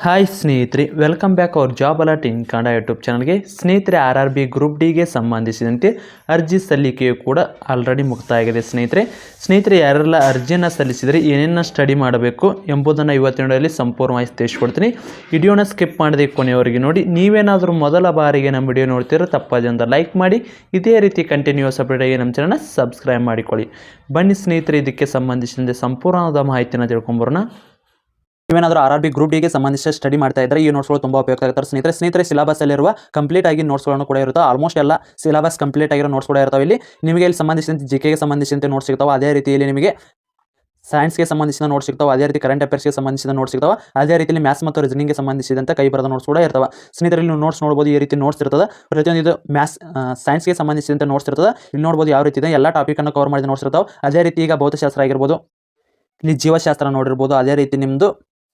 Hi ಸ್ನೇಹಿತರೆ. Welcome back our job alert in Kannada YouTube ಚಾನಲ್ಗೆ ಸ್ನೇಹಿತರೆ ಆರ್ ಆರ್ ಬಿ ಗ್ರೂಪ್ ಡಿಗೆ ಸಂಬಂಧಿಸಿದಂತೆ ಅರ್ಜಿ ಸಲ್ಲಿಕೆಯು ಕೂಡ ಆಲ್ರೆಡಿ ಮುಕ್ತಾಯಾಗಿದೆ ಸ್ನೇಹಿತರೆ. ಸ್ನೇಹಿತರೆ, ಯಾರೆಲ್ಲ ಅರ್ಜಿಯನ್ನು ಸಲ್ಲಿಸಿದರೆ ಏನೇನು ಸ್ಟಡಿ ಮಾಡಬೇಕು ಎಂಬುದನ್ನು ಇವತ್ತಿನಲ್ಲಿ ಸಂಪೂರ್ಣವಾಗಿ ತಿಳಿಸ್ಕೊಡ್ತೀನಿ. ವಿಡಿಯೋನ ಸ್ಕಿಪ್ ಮಾಡದೆ ಕೊನೆಯವರೆಗೆ ನೋಡಿ. ನೀವೇನಾದರೂ ಮೊದಲ ಬಾರಿಗೆ ನಮ್ಮ ವಿಡಿಯೋ ನೋಡ್ತಿರೋ ತಪ್ಪದೆ ಅಂತ ಲೈಕ್ ಮಾಡಿ. ಇದೇ ರೀತಿ ಕಂಟಿನ್ಯೂಸ್ ಅಪ್ಡೇಟಾಗಿ ನಮ್ಮ ಚಾನಲ್ನ ಸಬ್ಸ್ಕ್ರೈಬ್ ಮಾಡಿಕೊಳ್ಳಿ. ಬನ್ನಿ ಸ್ನೇಹಿತರೆ, ಇದಕ್ಕೆ ಸಂಬಂಧಿಸಿದಂತೆ ಸಂಪೂರ್ಣವಾದ ಮಾಹಿತಿನ ತಿಳ್ಕೊಂಬರೋಣ. ನೀವೇನಾದರೂ ಆರ್ ಆರ್ ಬಿ ಗ್ರೂಪ್ ಡಿಗೆ ಸಂಬಂಧಿಸಿದ ಸ್ಟಡಿ ಮಾಡ್ತಾ ಇದ್ದರೆ ಈ ನೋಟ್ಸ್ಗಳು ತುಂಬ ಉಪಯೋಗ ಆಗುತ್ತೆ. ಸ್ನೇಹಿತರೆ ಸ್ನೇಹಿತರೆ ಸಿಲಬಸ್ ಅಲ್ಲಿರುವ ಕಂಪ್ಲೀಟ್ ಆಗಿ ನೋಟ್ಸ್ಗಳನ್ನು ಕೂಡ ಇರುತ್ತೆ. ಆಲ್ಮೋಸ್ಟ್ ಎಲ್ಲ ಸಿಲಬಸ್ ಕಂಪ್ಲೀಟ್ ಆಗಿರೋ ನೋಟ್ಸ್ ಕೂಡ ಇರ್ತಾವೆ. ಇಲ್ಲಿ ನಿಮಗೆ ಇಲ್ಲಿ ಸಂಬಂಧಿಸಿದಂತೆ ಜಿ ಕೆಗೆ ಸಂಬಂಧಿಸಿದಂತೆ ನೋಟ್ಸ್ ಸಿಗ್ತಾವೆ. ಅದೇ ರೀತಿಯಲ್ಲಿ ನಿಮಗೆ ಸೈನ್ಸ್ಗೆ ಸಂಬಂಧಿಸಿದ ನೋಟ್ಸ್ ಸಿಗ್ತಾವೆ. ಅದೇ ರೀತಿ ಕರೆಂಟ್ ಅಫೇರ್ಸ್ಗೆ ಸಂಬಂಧಿಸಿದ ನೋಟ್ಸ್ ಸಿಗ್ತಾವೆ. ಅದೇ ರೀತಿಯಲ್ಲಿ ಮ್ಯಾಥ್ಸ್ ಮತ್ತು ರೀಸನಿಂಗ್ಗೆ ಸಂಬಂಧಿಸಿದಂತೆ ಕೈ ಬರದ ನೋಟ್ಸ್ ಕೂಡ ಇರ್ತವೆ. ಸ್ನೇಹಿತರೆ ನೀವು ನೋಟ್ಸ್ ನೋಡ್ಬೋದು, ಈ ರೀತಿ ನೋಟ್ಸ್ ಇರ್ತದೆ. ಪ್ರತಿಯೊಂದು ಇದು ಮ್ಯಾಥ್ಸ್ ಸೈನ್ಸ್ಗೆ ಸಂಬಂಧಿಸಿದಂತೆ ನೋಟ್ಸ್ ಇರ್ತದೆ. ಇಲ್ಲಿ ನೋಡ್ಬೋದು ಯಾವ ರೀತಿ ಇದೆ. ಎಲ್ಲ ಟಾಪಿಕನ್ನು ಕವರ್ ಮಾಡಿದ ನೋಟ್ಸ್ ಇರ್ತಾವೆ. ಅದೇ ರೀತಿ ಈಗ ಭೌತಶಾಸ್ತ್ರ ಆಗಿರ್ಬೋದು. ಇಲ್ಲಿ ಜೀವಶಾಸ್ತ್ರ ನೋಡಿರ್ಬೋದು. ಅದೇ ರೀತಿ ನಿಮ್ಮದು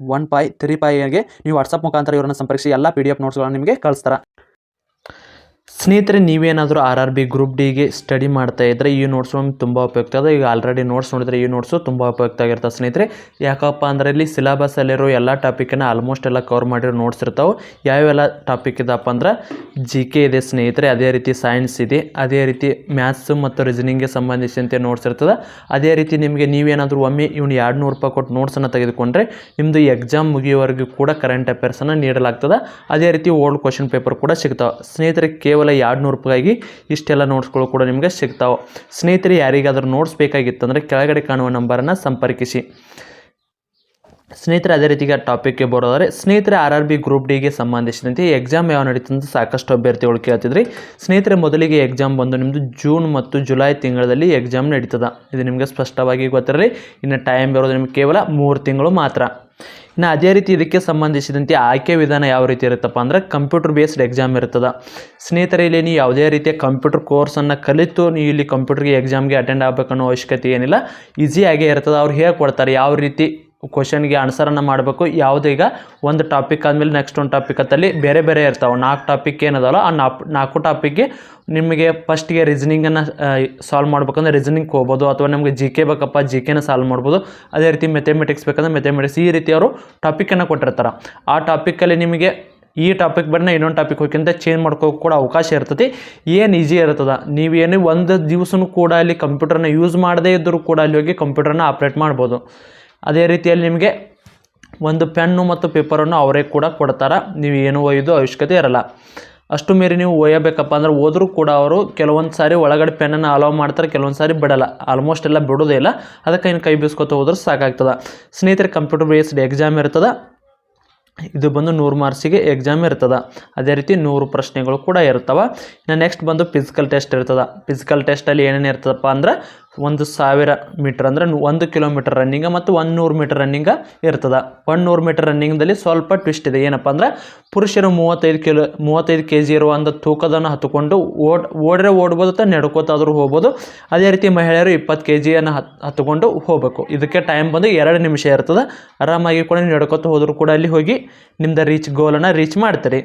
one five three ಫೈಗೆ ನೀವು ವಾಟ್ಸಪ್ ಮುಖಾಂತರ ಇವರನ್ನು ಸಂಪರ್ಕಿಸಿ, ಎಲ್ಲ ಪಿ ಡಿ ಎಫ್ ನೋಟ್ಸ್ಗಳನ್ನು ನಿಮಗೆ ಕಳಿಸ್ತಾರೆ. ಸ್ನೇಹಿತರೆ, ನೀವೇನಾದರೂ ಆರ್ ಆರ್ ಬಿ ಗ್ರೂಪ್ ಡಿಗೆ ಸ್ಟಡಿ ಮಾಡ್ತಾ ಇದ್ದರೆ ಈ ನೋಟ್ಸ್ ತುಂಬ ಉಪಯುಕ್ತ. ಅದ ಈಗ ಆಲ್ರೆಡಿ ನೋಟ್ಸ್ ನೋಡಿದ್ರೆ ಈ ನೋಟ್ಸು ತುಂಬ ಉಪಯುಕ್ತ ಆಗಿರ್ತದೆ ಸ್ನೇಹಿತರೆ. ಯಾಕಪ್ಪ ಅಂದರೆ ಇಲ್ಲಿ ಸಿಲೆಬಸಲ್ಲಿರೋ ಎಲ್ಲ ಟಾಪಿಕನ್ನು ಆಲ್ಮೋಸ್ಟ್ ಎಲ್ಲ ಕವರ್ ಮಾಡಿರೋ ನೋಟ್ಸ್ ಇರ್ತಾವೆ. ಯಾವೆಲ್ಲ ಟಾಪಿಕ್ ಇದಪ್ಪ ಅಂದ್ರೆ ಜಿ ಕೆ ಇದೆ ಸ್ನೇಹಿತರೆ, ಅದೇ ರೀತಿ ಸೈನ್ಸ್ ಇದೆ, ಅದೇ ರೀತಿ ಮ್ಯಾಥ್ಸು ಮತ್ತು ರೀಸನಿಂಗ್ಗೆ ಸಂಬಂಧಿಸಿದಂತೆ ನೋಟ್ಸ್ ಇರ್ತದೆ. ಅದೇ ರೀತಿ ನಿಮಗೆ ನೀವೇನಾದರೂ ಒಮ್ಮೆ ಇವ್ನು ಎರಡು ನೂರು ರೂಪಾಯಿ ಕೊಟ್ಟು ನೋಟ್ಸನ್ನು ತೆಗೆದುಕೊಂಡ್ರೆ ನಿಮ್ಮದು ಎಕ್ಸಾಮ್ ಮುಗಿಯೋವರೆಗೂ ಕೂಡ ಕರೆಂಟ್ ಅಫೇರ್ಸನ್ನು ನೀಡಲಾಗ್ತದೆ. ಅದೇ ರೀತಿ ಓಲ್ಡ್ ಕ್ವಶನ್ ಪೇಪರ್ ಕೂಡ ಸಿಗ್ತಾವೆ. ಸ್ನೇಹಿತರೆ, ಕೇವಲ ಎರಡು ನೂರು ರೂಪಾಯಿಗೆ ಇಷ್ಟೆಲ್ಲ ನೋಟ್ಸ್ಗಳು ಕೂಡ ನಿಮಗೆ ಸಿಗ್ತಾವೆ. ಸ್ನೇಹಿತರೆ, ಯಾರಿಗಾದರೂ ನೋಟ್ಸ್ ಬೇಕಾಗಿತ್ತಂದರೆ ಕೆಳಗಡೆ ಕಾಣುವ ನಂಬರನ್ನು ಸಂಪರ್ಕಿಸಿ. ಸ್ನೇಹಿತರೆ, ಅದೇ ರೀತಿಗೆ ಟಾಪಿಕ್ಗೆ ಬರೋದಾದರೆ, ಸ್ನೇಹಿತರೆ ಆರ್ ಆರ್ ಬಿ ಗ್ರೂಪ್ ಡಿಗೆ ಸಂಬಂಧಿಸಿದಂತೆ ಎಕ್ಸಾಮ್ ಯಾವ ನಡೀತಂತ ಸಾಕಷ್ಟು ಅಭ್ಯರ್ಥಿಗಳು ಕೇಳ್ತಿದ್ರಿ. ಸ್ನೇಹಿತರೆ, ಮೊದಲಿಗೆ ಎಕ್ಸಾಮ್ ಬಂದು ನಿಮ್ಮದು ಜೂನ್ ಮತ್ತು ಜುಲೈ ತಿಂಗಳಲ್ಲಿ ಎಕ್ಸಾಮ್ ನಡೀತದ. ಇದು ನಿಮಗೆ ಸ್ಪಷ್ಟವಾಗಿ ಗೊತ್ತಿರಲಿ. ಇನ್ನು ಟೈಮ್ ಬರೋದು ನಿಮಗೆ ಕೇವಲ ಮೂರು ತಿಂಗಳು ಮಾತ್ರ. ಇನ್ನು ಅದೇ ರೀತಿ ಇದಕ್ಕೆ ಸಂಬಂಧಿಸಿದಂತೆ ಆಯ್ಕೆ ವಿಧಾನ ಯಾವ ರೀತಿ ಇರುತ್ತಪ್ಪ ಅಂದರೆ ಕಂಪ್ಯೂಟರ್ ಬೇಸ್ಡ್ ಎಕ್ಸಾಮ್ ಇರ್ತದೆ ಸ್ನೇಹಿತರೆ, ಇಲ್ಲಿ ನೀವು ಯಾವುದೇ ರೀತಿಯ ಕಂಪ್ಯೂಟರ್ ಕೋರ್ಸನ್ನು ಕಲಿತು ನೀವು ಇಲ್ಲಿ ಕಂಪ್ಯೂಟರ್ಗೆ ಎಕ್ಸಾಮ್ಗೆ ಅಟೆಂಡ್ ಆಗಬೇಕನ್ನೋ ಅವಶ್ಯಕತೆ ಏನಿಲ್ಲ. ಈಸಿಯಾಗೇ ಇರ್ತದೆ ಅವ್ರು ಹೇಳ್ಕೊಡ್ತಾರೆ ಯಾವ ರೀತಿ ಕ್ವಶನ್ಗೆ ಆನ್ಸರನ್ನು ಮಾಡಬೇಕು. ಯಾವುದು ಈಗ? ಒಂದು ಟಾಪಿಕ್ ಆದಮೇಲೆ ನೆಕ್ಸ್ಟ್ ಒಂದು ಟಾಪಿಕ್ ಅಲ್ಲಿ ಬೇರೆ ಬೇರೆ ಇರ್ತಾವೆ. ನಾಲ್ಕು ಟಾಪಿಕ್ ಏನದಲ್ಲ, ಆ ನಾಲ್ಕು ನಾಲ್ಕು ಟಾಪಿಕ್ಗೆ ನಿಮಗೆ ಫಸ್ಟ್ಗೆ ರೀಸನಿಂಗನ್ನು ಸಾಲ್ವ್ ಮಾಡ್ಬೇಕಂದ್ರೆ ರೀಸನಿಂಗ್ ಹೋಗ್ಬೋದು, ಅಥವಾ ನಿಮಗೆ ಜಿ ಕೆ ಬೇಕಪ್ಪ ಜಿ ಕೆನ ಸಾಲ್ವ್ ಮಾಡ್ಬೋದು. ಅದೇ ರೀತಿ ಮೆಥಮೆಟಿಕ್ಸ್ ಬೇಕಂದ್ರೆ ಮೆಥಮೆಟಿಕ್ಸ್ ಈ ರೀತಿ ಅವರು ಟಾಪಿಕನ್ನು ಕೊಟ್ಟಿರ್ತಾರೆ. ಆ ಟಾಪಿಕಲ್ಲಿ ನಿಮಗೆ ಈ ಟಾಪಿಕ್ ಬಂದ ಇನ್ನೊಂದು ಟಾಪಿಕ್ ಹೋಗಿಂತ ಚೇಂಜ್ ಮಾಡ್ಕೋಕೆ ಕೂಡ ಅವಕಾಶ ಇರ್ತದೆ. ಏನು ಈಜಿ ಇರ್ತದೆ? ನೀವೇನು ಒಂದು ದಿವಸನೂ ಕೂಡ ಅಲ್ಲಿ ಕಂಪ್ಯೂಟರ್ನ ಯೂಸ್ ಮಾಡದೇ ಇದ್ದರೂ ಕೂಡ ಅಲ್ಲಿ ಹೋಗಿ ಕಂಪ್ಯೂಟರ್ನ ಆಪ್ರೇಟ್ ಮಾಡ್ಬೋದು. ಅದೇ ರೀತಿಯಲ್ಲಿ ನಿಮಗೆ ಒಂದು ಪೆನ್ನು ಮತ್ತು ಪೇಪರನ್ನು ಅವರೇ ಕೂಡ ಕೊಡ್ತಾರೆ. ನೀವು ಏನು ಒಯ್ದು ಅವಶ್ಯಕತೆ ಇರಲ್ಲ. ಅಷ್ಟು ಮೀರಿ ನೀವು ಒಯ್ಯಬೇಕಪ್ಪ ಅಂದ್ರೆ ಹೋದರೂ ಕೂಡ ಅವರು ಕೆಲವೊಂದು ಸಾರಿ ಒಳಗಡೆ ಪೆನ್ನನ್ನು ಅಲೋ ಮಾಡ್ತಾರೆ, ಕೆಲವೊಂದು ಸಾರಿ ಬಿಡಲ್ಲ. ಆಲ್ಮೋಸ್ಟ್ ಎಲ್ಲ ಬಿಡೋದೇ ಇಲ್ಲ. ಅದಕ್ಕೆ ಇನ್ನು ಕೈ ಬೀಸ್ಕೊತ ಹೋದ್ರೆ ಸಾಕಾಗ್ತದೆ. ಸ್ನೇಹಿತರೆ ಕಂಪ್ಯೂಟರ್ ಬೇಸ್ಡ್ ಎಕ್ಸಾಮ್ ಇರ್ತದೆ. ಇದು ಬಂದು ನೂರು ಮಾರ್ಕ್ಸಿಗೆ ಎಕ್ಸಾಮ್ ಇರ್ತದೆ. ಅದೇ ರೀತಿ ನೂರು ಪ್ರಶ್ನೆಗಳು ಕೂಡ ಇರ್ತವೆ. ಇನ್ನು ನೆಕ್ಸ್ಟ್ ಬಂದು ಫಿಸಿಕಲ್ ಟೆಸ್ಟ್ ಇರ್ತದೆ. ಫಿಸಿಕಲ್ ಟೆಸ್ಟಲ್ಲಿ ಏನೇನು ಇರ್ತದಪ್ಪ ಅಂದ್ರೆ ಒಂದು ಸಾವಿರ ಮೀಟ್ರ್ ಅಂದರೆ ಒಂದು ಕಿಲೋಮೀಟರ್ ರನ್ನಿಂಗ್ ಮತ್ತು ಒಂದು ನೂರು ಮೀಟರ್ ರನ್ನಿಂಗ ಇರ್ತದೆ. ಒಂದು ನೂರು ಮೀಟರ್ ರನ್ನಿಂಗ್ದಲ್ಲಿ ಸ್ವಲ್ಪ ಟ್ವಿಸ್ಟ್ ಇದೆ. ಏನಪ್ಪ ಅಂದ್ರೆ ಪುರುಷರು ಮೂವತ್ತೈದು ಕಿಲೋ ಮೂವತ್ತೈದು ಕೆ ಜಿ ಇರುವಂಥ ತೂಕದನ್ನು ಹತ್ತುಕೊಂಡು ಓಡ್, ಓಡ್ರೆ ಓಡ್ಬೋದು ಅಥವಾ ನಡ್ಕೋತಾದ್ರೂ ಹೋಗ್ಬೋದು. ಅದೇ ರೀತಿ ಮಹಿಳೆಯರು ಇಪ್ಪತ್ತು ಕೆ ಜಿಯನ್ನು ಹತ್ ಹತ್ತುಕೊಂಡು ಹೋಗಬೇಕು. ಇದಕ್ಕೆ ಟೈಮ್ ಬಂದು ಎರಡು ನಿಮಿಷ ಇರ್ತದೆ. ಆರಾಮಾಗಿ ಕೂಡ ನೀವು ನಡ್ಕೋತ ಹೋದರೂ ಕೂಡ ಅಲ್ಲಿ ಹೋಗಿ ನಿಮ್ದು ರೀಚ್ ಗೋಲನ್ನು ರೀಚ್ ಮಾಡ್ತೀರಿ.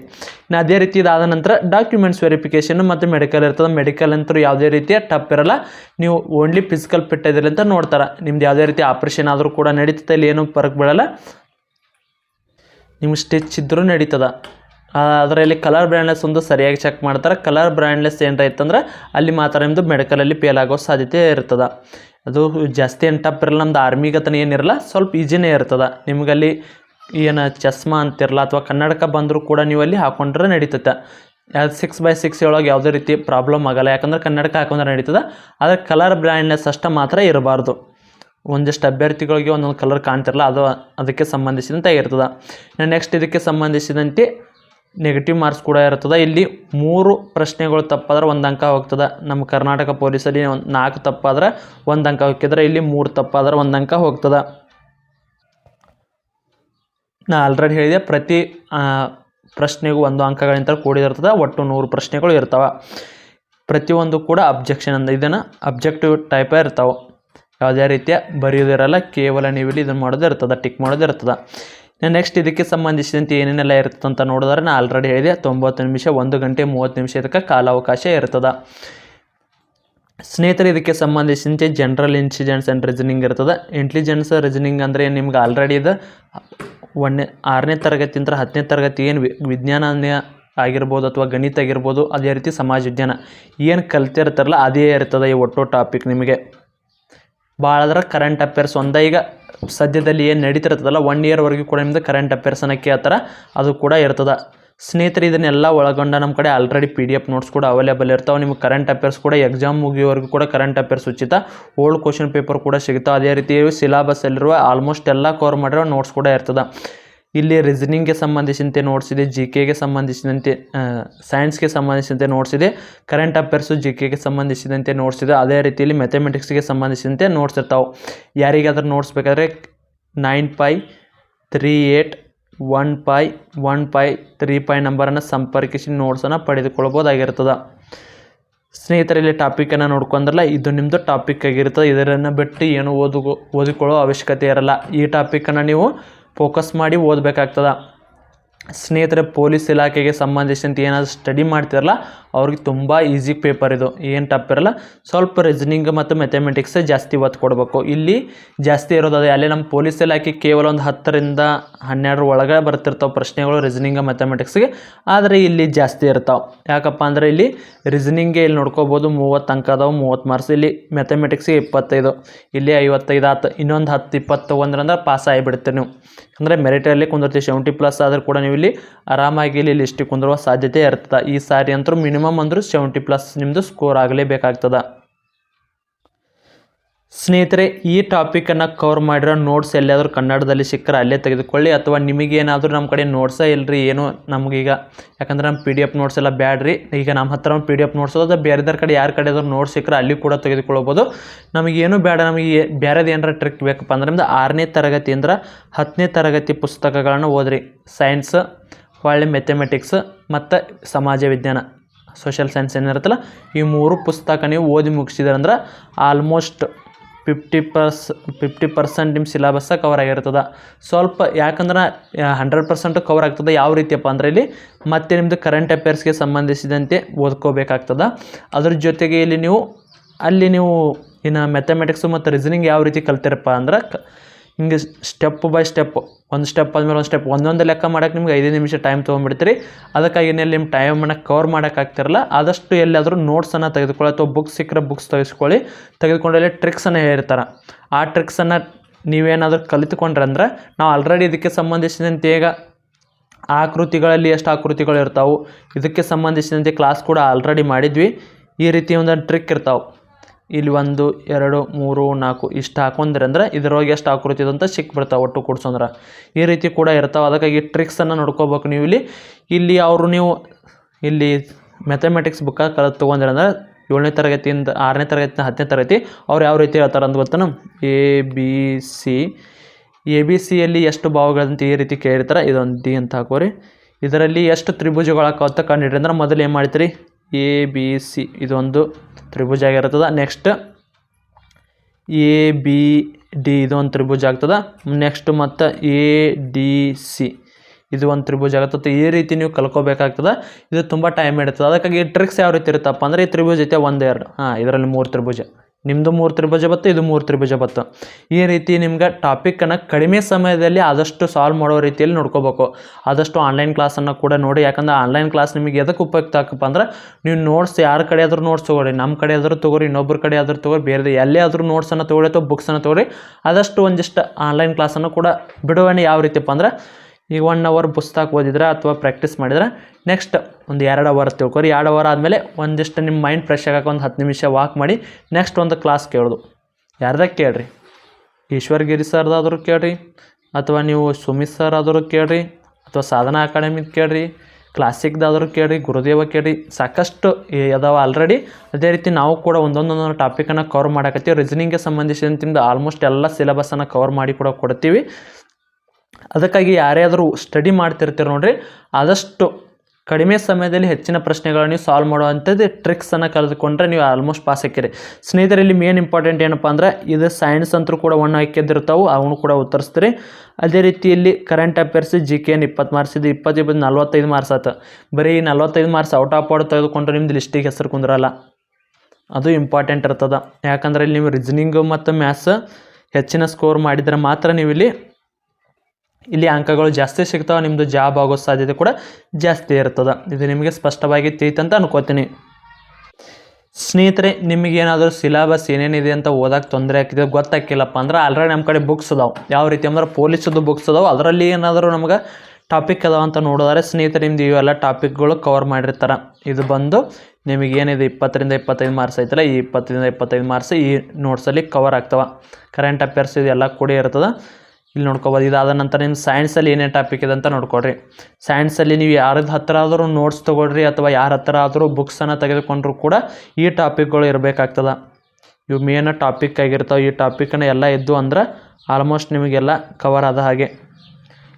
ಇನ್ನು ಅದೇ ರೀತಿ ಇದಾದ ನಂತರ ಡಾಕ್ಯುಮೆಂಟ್ಸ್ ವೆರಿಫಿಕೇಷನ್ ಮತ್ತು ಮೆಡಿಕಲ್ ಇರ್ತದೆ. ಮೆಡಿಕಲ್ ಅಂತೂ ಯಾವುದೇ ರೀತಿಯ ಟಪ್ ಇರಲ್ಲ ನೀವು ಓನ್ಲಿ ಫಿಸಿಕಲ್ ಫಿಟ್ ಇದ್ದೀರಿ ಅಂತ ನೋಡ್ತಾರೆ. ನಿಮ್ದು ಯಾವುದೇ ರೀತಿ ಆಪ್ರೇಷನ್ ಆದರೂ ಕೂಡ ನಡೀತದೆ, ಇಲ್ಲಿ ಏನೂ ಫರಕ್ ಬೀಳಲ್ಲ. ನಿಮ್ಗೆ ಸ್ಟಿಚ್ ಇದ್ದರೂ ನಡೀತದ. ಅದರಲ್ಲಿ ಕಲರ್ ಬ್ರ್ಯಾಂಡ್ಲೆಸ್ ಒಂದು ಸರಿಯಾಗಿ ಚೆಕ್ ಮಾಡ್ತಾರೆ. ಕಲರ್ ಬ್ರ್ಯಾಂಡ್ಲೆಸ್ ಏನಾರ ಇತ್ತಂದ್ರೆ ಅಲ್ಲಿ ಮಾತ್ರ ನಿಮ್ಮದು ಮೆಡಿಕಲಲ್ಲಿ ಫೇಲ್ ಆಗೋ ಸಾಧ್ಯತೆ ಇರ್ತದೆ. ಅದು ಜಾಸ್ತಿ ಏನು ಟಪ್ ಇರಲ್ಲ ನಮ್ದು ಆರ್ಮಿಗತನ ಏನಿರಲ್ಲ, ಸ್ವಲ್ಪ ಈಜಿನೇ ಇರ್ತದೆ. ನಿಮಗಲ್ಲಿ ಏನು ಚಸ್ಮಾ ಅಂತಿರಲ್ಲ ಅಥವಾ ಕನ್ನಡಕ ಬಂದರೂ ಕೂಡ ನೀವು ಅಲ್ಲಿ ಹಾಕೊಂಡ್ರೆ ನಡೀತೈತೆ. ಅದು ಸಿಕ್ಸ್ ಬೈ ಸಿಕ್ಸ್ ಒಳಗೆ ಯಾವುದೇ ರೀತಿ ಪ್ರಾಬ್ಲಮ್ ಆಗಲ್ಲ. ಯಾಕಂದರೆ ಕನ್ನಡಕ್ಕೆ ಹಾಕೊಂಡ್ರೆ ನಡೀತದೆ. ಆದರೆ ಕಲರ್ ಬ್ರ್ಯಾಂಡ್ನೆಸ್ ಅಷ್ಟೇ ಮಾತ್ರ ಇರಬಾರ್ದು. ಒಂದಿಷ್ಟು ಅಭ್ಯರ್ಥಿಗಳಿಗೆ ಒಂದೊಂದು ಕಲರ್ ಕಾಣ್ತಿರಲ್ಲ, ಅದು ಅದಕ್ಕೆ ಸಂಬಂಧಿಸಿದಂತೆ ಇರ್ತದೆ. ನೆಕ್ಸ್ಟ್ ಇದಕ್ಕೆ ಸಂಬಂಧಿಸಿದಂತೆ ನೆಗೆಟಿವ್ ಮಾರ್ಕ್ಸ್ ಕೂಡ ಇರ್ತದೆ. ಇಲ್ಲಿ ಮೂರು ಪ್ರಶ್ನೆಗಳು ತಪ್ಪಾದ್ರೆ ಒಂದು ಅಂಕ ಹೋಗ್ತದೆ. ನಮ್ಮ ಕರ್ನಾಟಕ ಪೊಲೀಸಲ್ಲಿ ಒಂದು ನಾಲ್ಕು ತಪ್ಪಾದ್ರೆ ಒಂದು ಅಂಕ ಹೋಗಿದ್ರೆ ಇಲ್ಲಿ ಮೂರು ತಪ್ಪಾದ್ರೆ ಒಂದು ಅಂಕ ಹೋಗ್ತದೆ. ನಾ ಆಲ್ರೆಡಿ ಹೇಳಿದೆ, ಪ್ರತಿ ಪ್ರಶ್ನೆಗೂ ಒಂದು ಅಂಕಗಳಿಂದ ಕೂಡಿರ್ತದೆ ಒಟ್ಟು ನೂರು ಪ್ರಶ್ನೆಗಳು ಇರ್ತವೆ. ಪ್ರತಿಯೊಂದು ಕೂಡ ಅಬ್ಜೆಕ್ಷನ್ ಅಂದ ಇದನ್ನು ಅಬ್ಜೆಕ್ಟಿವ್ ಟೈಪೇ ಇರ್ತಾವೆ. ಯಾವುದೇ ರೀತಿಯ ಬರೆಯೋದಿರಲ್ಲ ಕೇವಲ ನೀವು ಇಲ್ಲಿ ಇದನ್ನು ಮಾಡೋದು ಇರ್ತದೆ ಟಿಕ್ ಮಾಡೋದು ಇರ್ತದೆ. ನೆಕ್ಸ್ಟ್ ಇದಕ್ಕೆ ಸಂಬಂಧಿಸಿದಂತೆ ಏನೇನೆಲ್ಲ ಇರ್ತದೆ ಅಂತ ನೋಡಿದ್ರೆ ನಾನು ಆಲ್ರೆಡಿ ಹೇಳಿದೆ, ತೊಂಬತ್ತು ನಿಮಿಷ, ಒಂದು ಗಂಟೆ ಮೂವತ್ತು ನಿಮಿಷ ಇದಕ್ಕೆ ಕಾಲಾವಕಾಶ ಇರ್ತದೆ. ಸ್ನೇಹಿತರೆ, ಇದಕ್ಕೆ ಸಂಬಂಧಿಸಿದಂತೆ ಜನರಲ್ ಇನ್ಸಿಡೆಂಟ್ಸ್ ಆ್ಯಂಡ್ ರೀಸನಿಂಗ್ ಇರ್ತದೆ. ಇಂಟೆಲಿಜೆನ್ಸ್ ರೀಸನಿಂಗ್ ಅಂದರೆ ನಿಮ್ಗೆ ಆಲ್ರೆಡಿ ಇದು ಒಂದನೇ, ಆರನೇ ತರಗತಿಯಿಂದ ಹತ್ತನೇ ತರಗತಿ ಏನು ವಿಜ್ಞಾನ ಆಗಿರ್ಬೋದು ಅಥವಾ ಗಣಿತ ಆಗಿರ್ಬೋದು, ಅದೇ ರೀತಿ ಸಮಾಜ ವಿಜ್ಞಾನ ಏನು ಕಲ್ತಿರ್ತಾರಲ್ಲ, ಅದೇ ಇರ್ತದೆ ಈ ಒಟ್ಟು ಟಾಪಿಕ್ ನಿಮಗೆ. ಭಾಳ ಅಂದ್ರೆ ಕರೆಂಟ್ ಅಫೇರ್ಸ್ ಒಂದ. ಈಗ ಸದ್ಯದಲ್ಲಿ ಏನು ನಡೀತಿರ್ತದಲ್ಲ ಒನ್ ಇಯರ್ವರೆಗೂ ಕೂಡ ನಿಮ್ಮದು ಕರೆಂಟ್ ಅಫೇರ್ಸನ್ನು ಕೇಳ್ತಾರೆ ಅದು ಕೂಡ ಇರ್ತದೆ. ಸ್ನೇಹಿತರೆ, ಇದನ್ನೆಲ್ಲ ಒಳಗೊಂಡ ನಮ್ಮ ಕಡೆ already P D F notes ಕೂಡ ಅವೈಲೇಬಲ್ ಇರ್ತಾವೆ. ನಿಮ್ಗೆ ಕರೆಂಟ್ ಅಫೇರ್ಸ್ ಕೂಡ ಎಕ್ಸಾಮ್ ಮುಗಿಯೋವರೆಗೂ ಕೂಡ ಕರೆಂಟ್ ಅಫೇರ್ಸ್ ಉಚಿತ. ಓಲ್ಡ್ ಕ್ವಶನ್ ಪೇಪರ್ ಕೂಡ ಸಿಗ್ತಾವೆ. ಅದೇ ರೀತಿ ಸಿಲಾಬಸ್ಸಲ್ಲಿರುವ ಆಲ್ಮೋಸ್ಟ್ ಎಲ್ಲ ಕವರ್ ಮಾಡಿರೋ ನೋಟ್ಸ್ ಕೂಡ ಇರ್ತದೆ. ಇಲ್ಲಿ ರೀಸನಿಂಗ್ಗೆ ಸಂಬಂಧಿಸಿದಂತೆ ನೋಟ್ಸ್ ಇದೆ ಜಿ ಕೆಗೆ ಸಂಬಂಧಿಸಿದಂತೆ ಸೈನ್ಸ್ಗೆ ಸಂಬಂಧಿಸಿದಂತೆ ನೋಟ್ಸ್ ಇದೆ ಕರೆಂಟ್ ಅಫೇರ್ಸು ಜಿ ಕೆಗೆ ಸಂಬಂಧಿಸಿದಂತೆ ನೋಟ್ಸ್ ಇದೆ. ಅದೇ ರೀತಿಯಲ್ಲಿ ಮೆಥಮೆಟಿಕ್ಸ್ಗೆ ಸಂಬಂಧಿಸಿದಂತೆ ನೋಟ್ಸ್ ಇರ್ತಾವೆ. ಯಾರಿಗಾದ್ರೂ ನೋಟ್ಸ್ ಬೇಕಾದರೆ nine five three eight one five one five three five ನಂಬರನ್ನು ಸಂಪರ್ಕಿಸಿ ನೋಟ್ಸನ್ನು ಪಡೆದುಕೊಳ್ಬೋದಾಗಿರ್ತದೆ ಸ್ನೇಹಿತರಲ್ಲಿ ಟಾಪಿಕನ್ನು ನೋಡ್ಕೊಂಡ್ರಲ್ಲ, ಇದು ನಿಮ್ಮದು ಟಾಪಿಕ್ ಆಗಿರ್ತದೆ. ಇದರನ್ನು ಬಿಟ್ಟು ಏನು ಓದು ಓದಿಕೊಳ್ಳೋ ಅವಶ್ಯಕತೆ ಇರಲ್ಲ. ಈ ಟಾಪಿಕನ್ನು ನೀವು ಫೋಕಸ್ ಮಾಡಿ ಓದಬೇಕಾಗ್ತದೆ. ಸ್ನೇಹಿತರೆ, ಪೊಲೀಸ್ ಇಲಾಖೆಗೆ ಸಂಬಂಧಿಸಿದಂತೆ ಏನಾದರೂ ಸ್ಟಡಿ ಮಾಡ್ತಿರಲ್ಲ, ಅವ್ರಿಗೆ ತುಂಬ ಈಸಿ ಪೇಪರ್ ಇದು. ಏನು ಟಪ್ ಇರಲ್ಲ, ಸ್ವಲ್ಪ ರೀಸನಿಂಗ್ ಮತ್ತು ಮೆಥಮೆಟಿಕ್ಸ್ ಜಾಸ್ತಿ ಒತ್ತು ಕೊಡಬೇಕು. ಇಲ್ಲಿ ಜಾಸ್ತಿ ಇರೋದು ಅದೇ, ಅಲ್ಲೇ ನಮ್ಮ ಪೊಲೀಸ್ ಇಲಾಖೆ ಕೇವಲ ಒಂದು ಹತ್ತರಿಂದ ಹನ್ನೆರಡರ ಒಳಗೆ ಬರ್ತಿರ್ತಾವೆ ಪ್ರಶ್ನೆಗಳು ರೀಸನಿಂಗ್ ಮೆಥಮೆಟಿಕ್ಸ್ಗೆ ಆದರೆ ಇಲ್ಲಿ ಜಾಸ್ತಿ ಇರ್ತಾವೆ. ಯಾಕಪ್ಪ ಅಂದರೆ ಇಲ್ಲಿ ರೀಸನಿಂಗ್ಗೆ ಇಲ್ಲಿ ನೋಡ್ಕೋಬೋದು, ಮೂವತ್ತು ಅಂಕ ಅದಾವೆ, ಮೂವತ್ತು ಮಾರ್ಕ್ಸ್ ಇಲ್ಲಿ ಮೆಥಮೆಟಿಕ್ಸ್ಗೆ ಇಪ್ಪತ್ತೈದು, ಇಲ್ಲಿ ಐವತ್ತೈದು ಆತು. ಇನ್ನೊಂದು ಹತ್ತು, ಇಪ್ಪತ್ತು ತೊಗೊಂಡ್ರಂದ್ರೆ ಪಾಸ್ ಆಗಿಬಿಡ್ತೀರಿ ನೀವು. ಅಂದರೆ ಮೆರಿಟಲ್ಲಿ ಕುಂದಿರ್ತೀವಿ. ಸೆವೆಂಟಿ ಪ್ಲಸ್ ಆದರೂ ಕೂಡ ನೀವು ಇಲ್ಲಿ ಆರಾಮಾಗಿ ಇಲ್ಲಿ ಲಿಸ್ಟಿಗೆ ಕುಂದಿರುವ ಸಾಧ್ಯತೆ ಇರ್ತದೆ. ಈ ಸಾರಿ ಅಂತೂ ಮಿನಿಮಮ್ ಅಂದರೂ ಸೆವೆಂಟಿ ಪ್ಲಸ್ ನಿಮ್ಮದು ಸ್ಕೋರ್ ಆಗಲೇಬೇಕಾಗ್ತದೆ. ಸ್ನೇಹಿತರೆ, ಈ ಟಾಪಿಕನ್ನು ಕವರ್ ಮಾಡಿರೋ ನೋಟ್ಸ್ ಎಲ್ಲಿಯಾದರೂ ಕನ್ನಡದಲ್ಲಿ ಸಿಕ್ಕರೆ ಅಲ್ಲೇ ತೆಗೆದುಕೊಳ್ಳಿ. ಅಥವಾ ನಿಮಗೇನಾದರೂ ನಮ್ಮ ಕಡೆ ನೋಟ್ಸೇ ಇಲ್ಲರಿ ಏನು ನಮಗೀಗ, ಯಾಕಂದರೆ ನಮ್ಮ ಪಿ ಡಿ ಎಫ್ ನೋಟ್ಸ್ ಎಲ್ಲ ಬ್ಯಾಡ್ರಿ. ಈಗ ನಮ್ಮ ಹತ್ರ ಪಿ ಡಿ ಎಫ್ ನೋಟ್ಸ್ ಅದ ಬೇರೆದರ ಕಡೆ ಯಾರ ಕಡೆ ಆದರೂ ನೋಟ್ಸ್ ಸಿಕ್ಕರೆ ಅಲ್ಲಿ ಕೂಡ ತೆಗೆದುಕೊಳ್ಬೋದು ನಮಗೇನು ಬೇಡ, ನಮಗೆ ಬೇರೆದು ಏನಾರ ಟ್ರಿಕ್ ಬೇಕಪ್ಪ ಅಂದ್ರೆ ನಿಮ್ದು ಆರನೇ ತರಗತಿಯಿಂದ ಹತ್ತನೇ ತರಗತಿ ಪುಸ್ತಕಗಳನ್ನು ಓದ್ರಿ. ಸೈನ್ಸ್ ಒಳ್ಳೆ ಮೆಥಮೆಟಿಕ್ಸ್ ಮತ್ತು ಸಮಾಜ ವಿಜ್ಞಾನ ಸೋಷಿಯಲ್ ಸೈನ್ಸ್ ಏನಿರುತ್ತಲ್ಲ, ಈ ಮೂರು ಪುಸ್ತಕ ನೀವು ಓದಿ ಮುಗಿಸಿದ್ರಂದ್ರೆ almost fifty per fifty percent ನಿಮ್ಮ ಸಿಲಬಸ್ಸ ಕವರ್ ಆಗಿರ್ತದೆ. ಸ್ವಲ್ಪ ಯಾಕಂದ್ರೆ ಹಂಡ್ರೆಡ್ ಪರ್ಸೆಂಟು ಕವರ್ ಆಗ್ತದೆ ಯಾವ ರೀತಿಯಪ್ಪ ಅಂದರೆ ಇಲ್ಲಿ ಮತ್ತೆ ನಿಮ್ಮದು ಕರೆಂಟ್ ಅಫೇರ್ಸ್ಗೆ ಸಂಬಂಧಿಸಿದಂತೆ ಓದ್ಕೋಬೇಕಾಗ್ತದೆ. ಅದ್ರ ಜೊತೆಗೆ ಇಲ್ಲಿ ನೀವು, ಅಲ್ಲಿ ನೀವು ಇನ್ನು ಮೆಥಮೆಟಿಕ್ಸು ಮತ್ತು ರೀಸನಿಂಗ್ ಯಾವ ರೀತಿ ಕಲ್ತಿರಪ್ಪ ಅಂದ್ರೆ ಹಿಂಗೆ ಸ್ಟೆಪ್ ಬೈ ಸ್ಟೆಪ್, ಒಂದು ಸ್ಟೆಪ್ ಆದಮೇಲೆ ಒಂದು ಸ್ಟೆಪ್, ಒಂದೊಂದು ಲೆಕ್ಕ ಮಾಡೋಕ್ಕೆ ನಿಮ್ಗೆ ಐದು ನಿಮಿಷ ಟೈಮ್ ತೊಗೊಂಡ್ಬಿಡ್ತೀರಿ ಅದಕ್ಕಾಗಿ ಏನೆಲ್ಲ ನಿಮ್ಮ ಟೈಮನ್ನು ಕವರ್ ಮಾಡೋಕ್ಕಾಗ್ತಿರಲ್ಲ ಆದಷ್ಟು ಎಲ್ಲಾದರೂ ನೋಟ್ಸನ್ನು ತೆಗೆದುಕೊಳ್ಳಿ ಅಥವಾ ಬುಕ್ಸ್ ಸಿಕ್ಕರೆ ಬುಕ್ಸ್ ತೆಗೆಸ್ಕೊಳ್ಳಿ. ತೆಗೆದುಕೊಂಡಲ್ಲಿ ಟ್ರಿಕ್ಸನ್ನು ಹೇಳಿರ್ತಾರೆ ಆ ಟ್ರಿಕ್ಸನ್ನು ನೀವೇನಾದರೂ ಕಲಿತುಕೊಂಡ್ರೆ ಅಂದ್ರೆ ನಾವು ಆಲ್ರೆಡಿ ಇದಕ್ಕೆ ಸಂಬಂಧಿಸಿದಂತೆ ಈಗ ಆಕೃತಿಗಳಲ್ಲಿ ಎಷ್ಟು ಆಕೃತಿಗಳು ಇರ್ತಾವೆ, ಇದಕ್ಕೆ ಸಂಬಂಧಿಸಿದಂತೆ ಕ್ಲಾಸ್ ಕೂಡ ಆಲ್ರೆಡಿ ಮಾಡಿದ್ವಿ. ಈ ರೀತಿ ಒಂದು ಟ್ರಿಕ್ ಇರ್ತಾವೆ. ಇಲ್ಲಿ ಒಂದು, ಎರಡು, ಮೂರು, ನಾಲ್ಕು ಇಷ್ಟು ಹಾಕೊಂಡ್ರೆ ಅಂದ್ರೆ ಇದ್ರೊಳಗೆ ಎಷ್ಟು ಆಕೃತಿ ಅಂತ ಸಿಕ್ಬಿಡ್ತಾವೆ ಒಟ್ಟು ಕೂಡ್ಸಂದ್ರೆ. ಈ ರೀತಿ ಕೂಡ ಇರ್ತಾವೆ. ಅದಕ್ಕಾಗಿ ಟ್ರಿಕ್ಸನ್ನು ನೋಡ್ಕೋಬೇಕು ನೀವು ಇಲ್ಲಿ. ಇಲ್ಲಿ ಅವರು ನೀವು ಇಲ್ಲಿ ಮ್ಯಾಥಮೆಟಿಕ್ಸ್ ಬುಕ್ಕ ಕಲ ತೊಗೊಂಡ್ರೆ ಅಂದ್ರೆ ಏಳನೇ ತರಗತಿಯಿಂದ ಆರನೇ ತರಗತಿಯಿಂದ ಹತ್ತನೇ ತರಗತಿ ಅವ್ರು ಯಾವ ರೀತಿ ಹೇಳ್ತಾರೆ ಅಂತ ಗೊತ್ತನ? A B C A B ಸಿಯಲ್ಲಿ ಎಷ್ಟು ಭಾವಗಳಂತ ಈ ರೀತಿ ಕೇಳಿರ್ತಾರೆ. ಇದೊಂದು ಡಿ ಅಂತ ಹಾಕೋರಿ. ಇದರಲ್ಲಿ ಎಷ್ಟು ತ್ರಿಭುಜಗಳು ಹಾಕೋತ ಕಂಡು ಅಂದ್ರೆ ಮೊದಲು ಏನು ಮಾಡ್ತೀರಿ ಎ ಬಿ ಸಿ ಇದೊಂದು ತ್ರಿಭುಜ ಆಗಿರ್ತದೆ. ನೆಕ್ಸ್ಟ್ ಎ ಬಿ ಡಿ ಇದು ಒಂದು ತ್ರಿಭುಜ ಆಗ್ತದೆ. ನೆಕ್ಸ್ಟ್ ಮತ್ತು ಎ ಡಿ ಸಿ ಇದು ಒಂದು ತ್ರಿಭುಜ ಆಗುತ್ತೆ. ಈ ರೀತಿ ನೀವು ಕಲ್ಕೋಬೇಕಾಗ್ತದೆ. ಇದು ತುಂಬ ಟೈಮ್ ಇಡ್ತದೆ ಅದಕ್ಕಾಗಿ ಟ್ರಿಕ್ಸ್ ಯಾವ ರೀತಿ ಇರುತ್ತಪ್ಪ ಅಂದರೆ ಈ ತ್ರಿಭುಜ ಐತೆ ಒಂದು ಎರಡು ಹಾಂ, ಇದರಲ್ಲಿ ಮೂರು ತ್ರಿಭುಜ. ನಿಮ್ಮದು ಮೂರು ತ್ರಿಭುಜ ಬತ್ತು, ಇದು ಮೂರು ತ್ರಿಭುಜ ಬತ್ತು. ಈ ರೀತಿ ನಿಮ್ಗೆ ಟಾಪಿಕ್ಕನ್ನು ಕಡಿಮೆ ಸಮಯದಲ್ಲಿ ಆದಷ್ಟು ಸಾಲ್ವ್ ಮಾಡೋ ರೀತಿಯಲ್ಲಿ ನೋಡ್ಕೋಬೇಕು. ಆದಷ್ಟು ಆನ್ಲೈನ್ ಕ್ಲಾಸನ್ನು ಕೂಡ ನೋಡಿ, ಯಾಕಂದ್ರೆ ಆನ್ಲೈನ್ ಕ್ಲಾಸ್ ನಿಮಗೆ ಎದಕ್ಕೆ ಉಪಯುಕ್ತ ಆಗಪ್ಪ ಅಂದ್ರೆ, ನೀವು ನೋಟ್ಸ್ ಯಾರ ಕಡೆ ಆದರೂ ನೋಟ್ಸ್ ತೊಗೊಳ್ರಿ ನಮ್ಮ ಕಡೆ ಆದರೂ ತೊಗೊರಿ ಇನ್ನೊಬ್ಬರ ಕಡೆ ಆದರೂ ತೊಗೊರಿ ಬೇರೆ ಎಲ್ಲೇ ಆದರೂ ನೋಟ್ಸನ್ನು ತೊಗೊಳ್ಳಿ ಅಥವಾ ಬುಕ್ಸನ್ನು ತೊಗೊಳ್ರಿ ಆದಷ್ಟು ಒಂದಿಷ್ಟು ಆನ್ಲೈನ್ ಕ್ಲಾಸನ್ನು ಕೂಡ ಬಿಡುವಣೆ ಯಾವ ರೀತಿಯಪ್ಪ ಅಂದ್ರೆ ಈಗ ಒನ್ ಅವರ್ ಪುಸ್ತಕ ಓದಿದ್ರೆ ಅಥವಾ ಪ್ರಾಕ್ಟೀಸ್ ಮಾಡಿದ್ರೆ ನೆಕ್ಸ್ಟ್ ಒಂದು ಎರಡು ಅವರ್ ತಿಳ್ಕೊರಿ. ಎರಡು ಅವರ್ ಆದಮೇಲೆ ಒಂದಿಷ್ಟು ನಿಮ್ಮ ಮೈಂಡ್ ಫ್ರೆಶ್ ಆಗಕ್ಕೆ ಒಂದು ಹತ್ತು ನಿಮಿಷ ವಾಕ್ ಮಾಡಿ ನೆಕ್ಸ್ಟ್ ಒಂದು ಕ್ಲಾಸ್ ಕೇಳೋದು. ಯಾರ್ದಾಗ ಕೇಳ್ರಿ? ಈಶ್ವರ್ಗಿರಿ ಸರ್ದಾದರೂ ಕೇಳ್ರಿ, ಅಥವಾ ನೀವು ಸುಮಿತ್ ಸರ್ ಆದರೂ ಕೇಳ್ರಿ, ಅಥವಾ ಸಾಧನಾ ಅಕಾಡೆಮಿದ ಕೇಳ್ರಿ ಕ್ಲಾಸಿಕ್ದಾದರೂ ಕೇಳ್ರಿ, ಗುರುದೇವ ಕೇಳ್ರಿ, ಸಾಕಷ್ಟು ಅದಾವ ಆಲ್ರೆಡಿ ಅದೇ ರೀತಿ ನಾವು ಕೂಡ ಒಂದೊಂದೊಂದೊಂದು ಟಾಪಿಕನ್ನು ಕವರ್ ಮಾಡಕತ್ತೀವಿ. ರೀಸನಿಂಗ್ಗೆ ಸಂಬಂಧಿಸಿದಂತಿಂದ ಆಲ್ಮೋಸ್ಟ್ ಎಲ್ಲ ಸಿಲೆಬಸನ್ನು ಕವರ್ ಮಾಡಿ ಕೂಡ ಕೊಡ್ತೀವಿ. ಅದಕ್ಕಾಗಿ ಯಾರ್ಯಾದರೂ ಸ್ಟಡಿ ಮಾಡ್ತಿರ್ತೀರ ನೋಡ್ರಿ. ಆದಷ್ಟು ಕಡಿಮೆ ಸಮಯದಲ್ಲಿ ಹೆಚ್ಚಿನ ಪ್ರಶ್ನೆಗಳನ್ನು ನೀವು ಸಾಲ್ವ್ ಮಾಡುವಂಥದ್ದು ಟ್ರಿಕ್ಸನ್ನು ಕಲಿತ್ಕೊಂಡ್ರೆ ನೀವು ಆಲ್ಮೋಸ್ಟ್ ಪಾಸ್ ಹಾಕಿರಿ ಸ್ನೇಹಿತರೆ, ಇಲ್ಲಿ ಮೇನ್ ಇಂಪಾರ್ಟೆಂಟ್ ಏನಪ್ಪ ಅಂದ್ರೆ ಇದು ಸೈನ್ಸ್ ಅಂತೂ ಕೂಡ ಒನ್ ಹಾಕಿದ್ದಿರ್ತಾವೆ ಅವನು ಕೂಡ ಉತ್ತರಿಸ್ತೀರಿ. ಅದೇ ರೀತಿಯಲ್ಲಿ ಕರೆಂಟ್ ಅಫೇರ್ಸ್ ಜಿ ಕೆ ಏನು ಇಪ್ಪತ್ತು ಮಾರ್ಕ್ಸ್ ಇದು ಇಪ್ಪತ್ತು ಇಪ್ಪತ್ತು ನಲ್ವತ್ತೈದು ಮಾರ್ಕ್ಸ್ ಆಯ್ತು ಬರೀ ನಲ್ವತ್ತೈದು ಮಾರ್ಕ್ಸ್ ಔಟ್ ಆಫ್ ಆರ್ಡ್ ತೆಗೆದುಕೊಂಡ್ರೆ ನಿಮ್ದು ಲಿಸ್ಟಿಗೆ ಹೆಸರು ಕುಂದ್ರಲ್ಲ. ಅದು ಇಂಪಾರ್ಟೆಂಟ್ ಇರ್ತದೆ. ಯಾಕಂದ್ರೆ ಇಲ್ಲಿ ನೀವು ರೀಸನಿಂಗು ಮತ್ತು ಮ್ಯಾಥ್ಸ್ ಹೆಚ್ಚಿನ ಸ್ಕೋರ್ ಮಾಡಿದರೆ ಮಾತ್ರ ನೀವು ಇಲ್ಲಿ ಇಲ್ಲಿ ಅಂಕಗಳು ಜಾಸ್ತಿ ಸಿಗ್ತಾವೆ ನಿಮ್ಮದು ಜಾಬ್ ಆಗೋ ಸಾಧ್ಯತೆ ಕೂಡ ಜಾಸ್ತಿ ಇರ್ತದೆ. ಇದು ನಿಮಗೆ ಸ್ಪಷ್ಟವಾಗಿ ತಿಳಿತಂತ ಅನ್ಕೋತೀನಿ. ಸ್ನೇಹಿತರೆ ನಿಮಗೇನಾದರೂ ಸಿಲೆಬಸ್ ಏನೇನಿದೆ ಅಂತ ಓದಕ್ಕೆ ತೊಂದರೆ ಆಗ್ತಿದೆ ಗೊತ್ತಾಕಿಲ್ಲಪ್ಪ ಅಂದ್ರೆ ಆಲ್ರೆಡಿ ನಮ್ಮ ಕಡೆ ಬುಕ್ಸ್ ಅದಾವೆ. ಯಾವ ರೀತಿ ಅಂದ್ರೆ ಪೊಲೀಸದ್ದು ಬುಕ್ಸ್ ಅದಾವೆ. ಅದರಲ್ಲಿ ಏನಾದರೂ ನಮಗೆ ಟಾಪಿಕ್ ಅದಾವ ಅಂತ ನೋಡಿದ್ರೆ ಸ್ನೇಹಿತರೆ, ನಿಮ್ದು ಇವೆಲ್ಲ ಟಾಪಿಕ್ಗಳು ಕವರ್ ಮಾಡಿರ್ತಾರೆ. ಇದು ಬಂದು ನಿಮಗೇನಿದೆ ಇಪ್ಪತ್ತರಿಂದ ಇಪ್ಪತ್ತೈದು ಮಾರ್ಕ್ಸ್ ಐತಲ್ಲ, ಈ ಇಪ್ಪತ್ತರಿಂದ ಇಪ್ಪತ್ತೈದು ಮಾರ್ಕ್ಸ್ ಈ ನೋಟ್ಸಲ್ಲಿ ಕವರ್ ಆಗ್ತವೆ. ಕರೆಂಟ್ ಅಫೇರ್ಸ್ ಇದೆಲ್ಲ ಕೂಡ ಇರ್ತದೆ. ಇಲ್ಲಿ ನೋಡ್ಕೋಬೋದು. ಇದಾದ ನಂತರ ನಿಮ್ಮ ಸೈನ್ಸಲ್ಲಿ ಏನೇನು ಟಾಪಿಕ್ ಇದೆ ಅಂತ ನೋಡ್ಕೊಳ್ರಿ ಸೈನ್ಸಲ್ಲಿ ನೀವು ಯಾರದ ಹತ್ರ ಆದರೂ ನೋಟ್ಸ್ ತೊಗೊಳ್ರಿ ಅಥವಾ ಯಾರ ಹತ್ರ ಆದರೂ ಬುಕ್ಸನ್ನು ತೆಗೆದುಕೊಂಡ್ರೂ ಕೂಡ ಈ ಟಾಪಿಕ್ಗಳು ಇರಬೇಕಾಗ್ತದೆ. ಇವು ಮೇನ್ ಟಾಪಿಕ್ ಆಗಿರ್ತಾವೆ. ಈ ಟಾಪಿಕ್ನ ಎಲ್ಲ ಇದ್ದು ಅಂದ್ರೆ ಆಲ್ಮೋಸ್ಟ್ ನಿಮಗೆಲ್ಲ ಕವರ್ ಆದ ಹಾಗೆ.